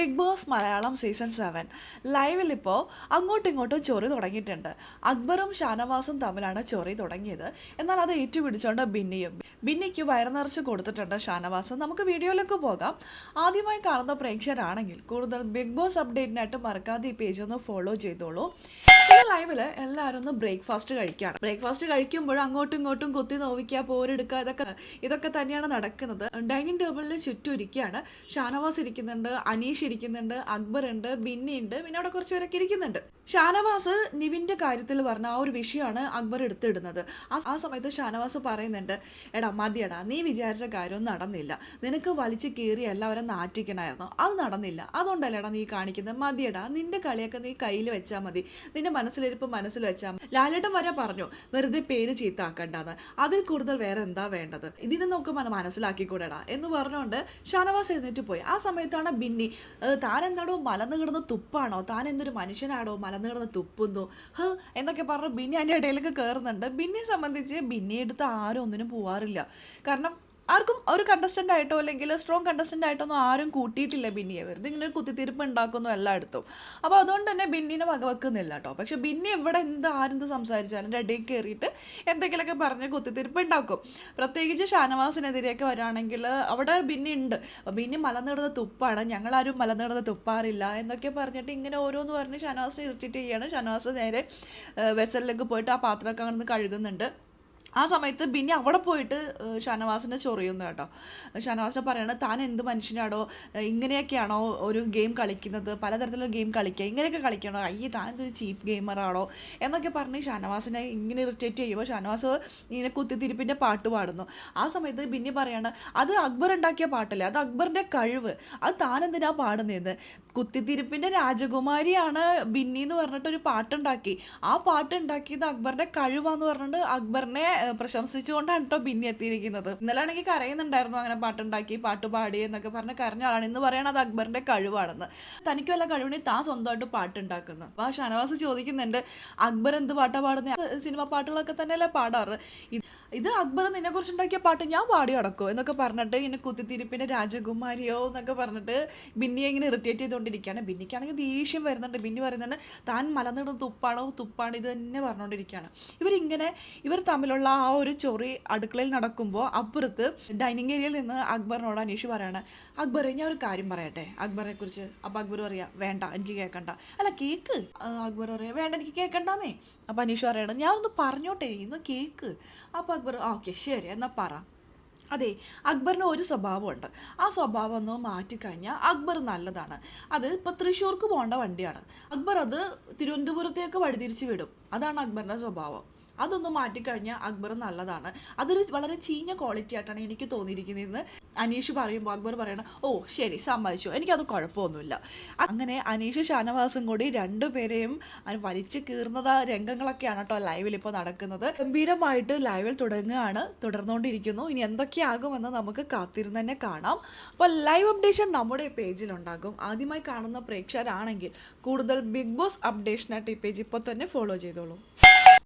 Bigg Boss Malayalam season seven ലൈവിൽ ഇപ്പോൾ അങ്ങോട്ടും ഇങ്ങോട്ടും ചൊറി തുടങ്ങിയിട്ടുണ്ട്. അക്ബറും ഷാനവാസും തമ്മിലാണ് ചൊറി തുടങ്ങിയത്. എന്നാൽ അത് ഏറ്റുപിടിച്ചുകൊണ്ട് ബിന്നിയും. ബിന്നിക്ക് വയറുനിറച്ച് കൊടുത്തിട്ടുണ്ട് ഷാനവാസ്. നമുക്ക് വീഡിയോയിലേക്ക് പോകാം. ആദ്യമായി കാണുന്ന പ്രേക്ഷകരാണെങ്കിൽ കൂടുതൽ ബിഗ് ബോസ് അപ്ഡേറ്റിനായിട്ട് മറക്കാതെ ഈ പേജ് ഒന്ന് ഫോളോ ചെയ്തോളൂ. ഇന്ന് ലൈവിൽ എല്ലാവരും ഒന്ന് ബ്രേക്ക്ഫാസ്റ്റ് കഴിക്കുകയാണ് ബ്രേക്ക്ഫാസ്റ്റ് കഴിക്കുമ്പോൾ അങ്ങോട്ടും ഇങ്ങോട്ടും കുത്തി നോവിക്കുക പോരെടുക്കുക ഇതൊക്കെ ഇതൊക്കെ തന്നെയാണ് നടക്കുന്നത്. ഡൈനിങ് ടേബിളിൽ ചുറ്റും ഇരിക്കുകയാണ്. ഷാനവാസ് ഇരിക്കുന്നുണ്ട് അനീഷ് ഇരിക്കുന്നുണ്ട് അക്ബർ ഉണ്ട് ബിന്നി ഉണ്ട് പിന്നെ അവിടെ കുറച്ച് പേരൊക്കെ ഇരിക്കുന്നുണ്ട്. ഷാനവാസ് നിവിന്റെ കാര്യത്തിൽ പറഞ്ഞ ആ ഒരു വിഷയമാണ് അക്ബർ എടുത്തിടുന്നത്. ആ ആ സമയത്ത് ഷാനവാസ് പറയുന്നുണ്ട് എടാ മതിയടാ നീ വിചാരിച്ച കാര്യം നടന്നില്ല. നിനക്ക് വലിച്ചു കീറി എല്ലാവരും നാറ്റിക്കണമായിരുന്നു അത് നടന്നില്ല. അതുകൊണ്ടല്ലേടാ നീ കാണിക്കുന്നത്? മതിയടാ നിന്റെ കളിയൊക്കെ നീ കയ്യിൽ വെച്ചാൽ മതി. നിന്റെ മനസ്സിലിരിപ്പ് മനസ്സിൽ വെച്ചാൽ മതി. ലാലേട്ടൻ വരെ പറഞ്ഞു വെറുതെ പേര് ചീത്താക്കണ്ടെന്ന്. അതിൽ കൂടുതൽ വേറെ എന്താ വേണ്ടത്? ഇതിൽ നോക്കുമ്പോൾ മനസ്സിലാക്കിക്കൂടെടാ. എന്ന് പറഞ്ഞുകൊണ്ട് ഷാനവാസ് എഴുന്നേറ്റ് പോയി. ആ സമയത്താണ് ബിന്നി "ഏഹ്, താൻ എന്താണോ മലന്ന് കിടന്ന് തുപ്പാണോ? താൻ എന്തൊരു മനുഷ്യനാണോ മലന്ന് കിടന്ന് തുപ്പുന്നു? ഹ് എന്നൊക്കെ പറഞ്ഞ് ബിന്നി അതിന്റെ ഇടയിലേക്ക് കയറുന്നുണ്ട് ബിന്നിയെ സംബന്ധിച്ച് ബിന്നിയെടുത്ത് ആരും ഒന്നിനും പോവാറില്ല. കാരണം ആർക്കും ഒരു കണ്ടസ്റ്റന്റ് ആയിട്ടോ അല്ലെങ്കിൽ സ്ട്രോങ് കണ്ടസ്റ്റന്റ് ആയിട്ടോ ഒന്നും ആരും കൂട്ടിയിട്ടില്ല ബിന്നിയെ. വെറുതെ ഇങ്ങനെ കുത്തിത്തിരിപ്പ് ഉണ്ടാക്കുന്നു എല്ലായിടത്തും. അപ്പോൾ അതുകൊണ്ട് തന്നെ ബിന്നിനെ വകവെക്കുന്നില്ല കേട്ടോ. പക്ഷെ ബിന്നി എവിടെ എന്ത് ആരെന്ത് സംസാരിച്ചാലും ഇടയിൽ കയറിയിട്ട് എന്തെങ്കിലുമൊക്കെ പറഞ്ഞ് കുത്തിത്തിരിപ്പ് ഉണ്ടാക്കും. പ്രത്യേകിച്ച് ഷാനവാസിനെതിരെയൊക്കെ വരാണെങ്കിൽ അവിടെ ബിന്നി ഉണ്ട്. ബിന്നി മലനിടുന്ന തുപ്പാണ്. ഞങ്ങളാരും മലനിടുന്ന തുപ്പാറില്ല എന്നൊക്കെ പറഞ്ഞിട്ട് ഇങ്ങനെ ഓരോന്ന് പറഞ്ഞ് ഷാനവാസിനെ ഇറിറ്റേറ്റ് ചെയ്യാണ്. ഷാനവാസ് നേരെ വെസലിലേക്ക് പോയിട്ട് ആ പാത്രമൊക്കെ അങ്ങനെ കഴുകുന്നുണ്ട്. ആ സമയത്ത് ബിന്നി അവിടെ പോയിട്ട് ഷാനവാസിനെ ചൊറിയുന്നു കേട്ടോ. ഷാനവാസിനെ പറയണത് താൻ എന്ത് മനുഷ്യനാണോ ഇങ്ങനെയൊക്കെയാണോ ഒരു ഗെയിം കളിക്കുന്നത്? പലതരത്തിലുള്ള ഗെയിം കളിക്കുക. ഇങ്ങനെയൊക്കെ കളിക്കണോ? അയ്യേ താൻ എന്തൊരു ചീപ്പ് ഗെയിമറാണോ എന്നൊക്കെ പറഞ്ഞ് ഷാനവാസിനെ ഇങ്ങനെ ഇറിറ്റേറ്റ് ചെയ്യുമ്പോൾ ഷാനവാസ് ഇങ്ങനെ കുത്തിത്തിരിപ്പിന്റെ പാട്ട് പാടുന്നു. ആ സമയത്ത് ബിന്നി പറയാണ് അത് അക്ബർ ഉണ്ടാക്കിയ പാട്ടല്ലേ? അത് അക്ബറിന്റെ കഴിവ്. അത് താൻ എന്തിനാ പാടുന്നതെന്ന് കുത്തിത്തിരിപ്പിന്റെ രാജകുമാരിയാണ് ബിന്നി എന്ന് പറഞ്ഞിട്ട് ഒരു പാട്ടുണ്ടാക്കി. ആ പാട്ട് ഉണ്ടാക്കിയത് അക്ബറിന്റെ കഴിവാന്ന് പറഞ്ഞിട്ട് അക്ബറിനെ പ്രശംസിച്ചുകൊണ്ടാണ് കേട്ടോ ബിന്നി എത്തിയിരിക്കുന്നത്. ഇന്നലാണെങ്കിൽ കരയുന്നുണ്ടായിരുന്നു അങ്ങനെ പാട്ടുണ്ടാക്കി പാട്ട് പാടി എന്നൊക്കെ പറഞ്ഞ് കരഞ്ഞ ആളാണ്. ഇന്ന് പറയണത് അക്ബറിന്റെ കഴിവാണെന്ന്. തനിക്ക് വല്ല കഴിവിനെ താൻ സ്വന്തമായിട്ട് പാട്ടുണ്ടാക്കുന്നു. അപ്പോൾ ആ ഷനവാസ് ചോദിക്കുന്നുണ്ട് അക്ബർ എന്ത് പാട്ടാ പാടുന്നത് സിനിമ പാട്ടുകളൊക്കെ തന്നെയല്ലേ പാടാറ്? ഇത് അക്ബർ നിന്നെ കുറിച്ച് ഉണ്ടാക്കിയ പാട്ട് ഞാൻ പാടി അടക്കോ എന്നൊക്കെ പറഞ്ഞിട്ട് ഇങ്ങനെ കുത്തിത്തിരിപ്പിന്റെ രാജകുമാരിയോ എന്നൊക്കെ പറഞ്ഞിട്ട് ബിന്നിയെ ഇങ്ങനെ ഇറിറ്റേറ്റ് ചെയ്തുകൊണ്ടിരിക്കുകയാണ് ബിന്നിക്കാണെങ്കിൽ ദേഷ്യം വരുന്നുണ്ട്. ബിന്നി പറയുന്നുണ്ട് താൻ മലനിടുന്ന തുപ്പാണോ? തുപ്പാണ്. ഇത് തന്നെ പറഞ്ഞുകൊണ്ടിരിക്കുകയാണ്. ഇവരിങ്ങനെ ഇവർ തമ്മിലുള്ള ആ ഒരു ചൊറി അടുക്കളയിൽ നടക്കുമ്പോൾ അപ്പുറത്ത് ഡൈനിങ് ഏരിയയിൽ നിന്ന് അക്ബറിനോട് അനീഷ് പറയാണ് അക്ബറെ ഞാൻ ഒരു കാര്യം പറയട്ടെ. അക്ബറിനെ കുറിച്ച് അപ്പോൾ അക്ബർ പറയാ വേണ്ട എനിക്ക് കേൾക്കണ്ട അല്ല കേക്ക്? അക്ബർ പറയാ വേണ്ട എനിക്ക് കേൾക്കണ്ടെന്നേ അപ്പോൾ അനീഷ് പറയണം ഞാനൊന്ന് പറഞ്ഞോട്ടെ ഇന്ന് കേക്ക്. അപ്പോൾ അക്ബർ ഓക്കെ ശരി എന്നാൽ പറ. അതെ അക്ബറിന് ഒരു സ്വഭാവമുണ്ട്. ആ സ്വഭാവം ഒന്ന് മാറ്റിക്കഴിഞ്ഞാൽ അക്ബർ നല്ലതാണ്. അത് ഇപ്പോൾ തൃശ്ശൂർക്ക് പോകേണ്ട വണ്ടിയാണ്. അക്ബർ അത് തിരുവനന്തപുരത്തേക്ക് വഴിതിരിച്ച് വിടും. അതാണ് അക്ബറിന്റെ സ്വഭാവം. അതൊന്ന് മാറ്റിക്കഴിഞ്ഞാൽ അക്ബർ നല്ലതാണ്. അതൊരു വളരെ ചീഞ്ഞ ക്വാളിറ്റി ആയിട്ടാണ് എനിക്ക് തോന്നിയിരിക്കുന്നതെന്ന് അനീഷ് പറയുമ്പോൾ അക്ബർ പറയണം ഓ ശരി സമ്മതിച്ചു. എനിക്കത് കുഴപ്പമൊന്നുമില്ല. അങ്ങനെ അനീഷ് ഷാനവാസും കൂടി രണ്ടുപേരെയും വലിച്ച് കീർന്നത രംഗങ്ങളൊക്കെയാണ് കേട്ടോ ലൈവിൽ ഇപ്പോൾ നടക്കുന്നത്. ഗംഭീരമായിട്ട് ലൈവിൽ തുടങ്ങുകയാണ്. തുടർന്നുകൊണ്ടിരിക്കുന്നു. ഇനി എന്തൊക്കെയാകുമെന്ന് നമുക്ക് കാത്തിരുന്ന് തന്നെ കാണാം. അപ്പോൾ ലൈവ് അപ്ഡേഷൻ നമ്മുടെ പേജിലുണ്ടാകും ആദ്യമായി കാണുന്ന പ്രേക്ഷകരാണെങ്കിൽ കൂടുതൽ ബിഗ് ബോസ് അപ്ഡേഷനായിട്ട് ഈ പേജ് ഇപ്പോൾ തന്നെ ഫോളോ ചെയ്തോളൂ.